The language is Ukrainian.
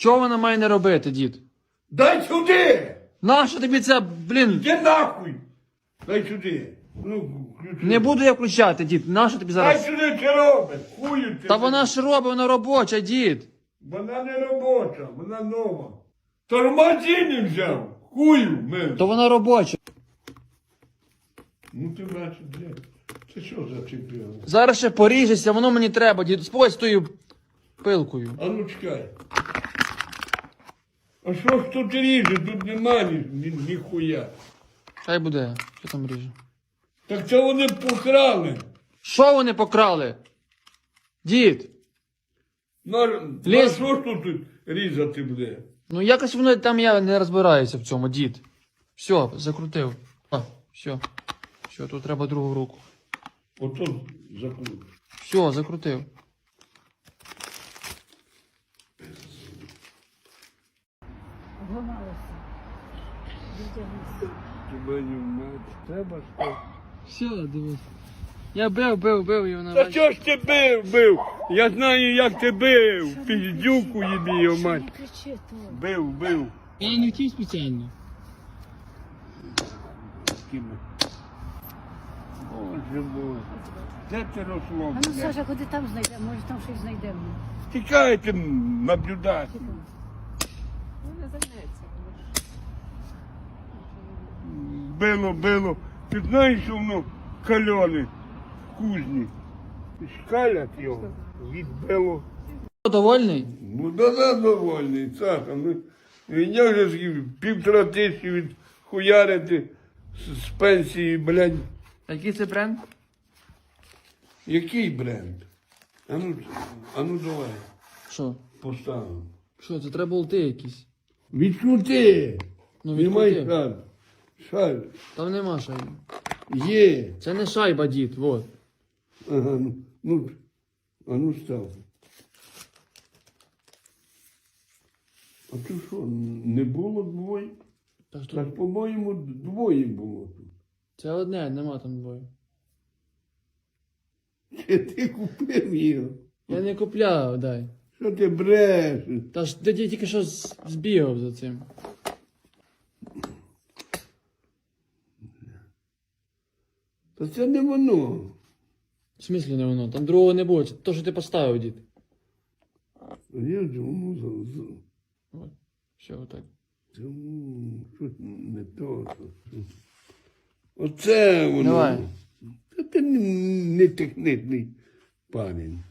Чого вона має не робити, дід? Дай сюди! Нащо тобі це, блін? Іди нахуй! Дай сюди. Ну, ключі. Не буду я включати, дід. Нащо тобі Дай зараз? сюди ти робиш, хую ти. Та вона ж робить, вона робоча, дід. Вона не робоча, вона нова. Тормозини взяв, хую мен. То вона робоча. Ну ти бачиш, блядь, це що за чемпіон? Зараз ще поріжешся, воно мені треба, дід. Спой з тою пилкою. А ну чекай. А що ж тут ріже? Тут нема ні, ні, ніхуя. Хай буде. Що там ріже? Так це вони покрали. Що вони покрали? Дід. На, на що ж тут різати буде? Ну якось воно там я не розбираюся в цьому, дід. Все, закрутив. А, все. Все, тут треба другу руку. Ото закрут. Все, закрутив. Відтягнувся. Тебе не вмить. Треба що? Все, дивись. Я бив, бив, бив і вона. Та що ж ти бив, бив? Я знаю, як ти бив. Піздюку їбі, його мать. не кричи, то? Бив, бив. Я не хотів спеціально. Кіме. Боже, боже. Де ти росло? А ну, блядь? Саша, куди там знайдемо? Може там щось знайдемо. Тікайте наблюдати. Било, било. Ти знаєш, що воно кальоне в кузні. Шкалять його. Відбило. Довольний? Ну да да довольний, Саша. Ну, він як же ж півтора тисячі від хуярити з, з пенсії, блядь. Який це бренд? Який бренд? А ну, а ну давай, Що? поставимо. Що, це треба болти якісь? Відкрути! Ну, Немає відкрути. шайб. Шайб. Там нема шайби. Є. Це не шайба, дід, вот. Ага, ну, ну, а ну став. А то що, не було двоє? Так, що... Так, по-моєму, двоє було тут. Це одне, нема там двоє. Ти купив його? Я не купляв, дай. Що ти брешеш? Та ж ти тільки що з- збігав за цим. Та це не воно. В смислі не воно, там другого не було, це то, що ти поставив, дід. Я думаю, за, за, От. Все, отак. Цьому щось не то. що- Оце воно. Давай. Та ти не, не технічний парень.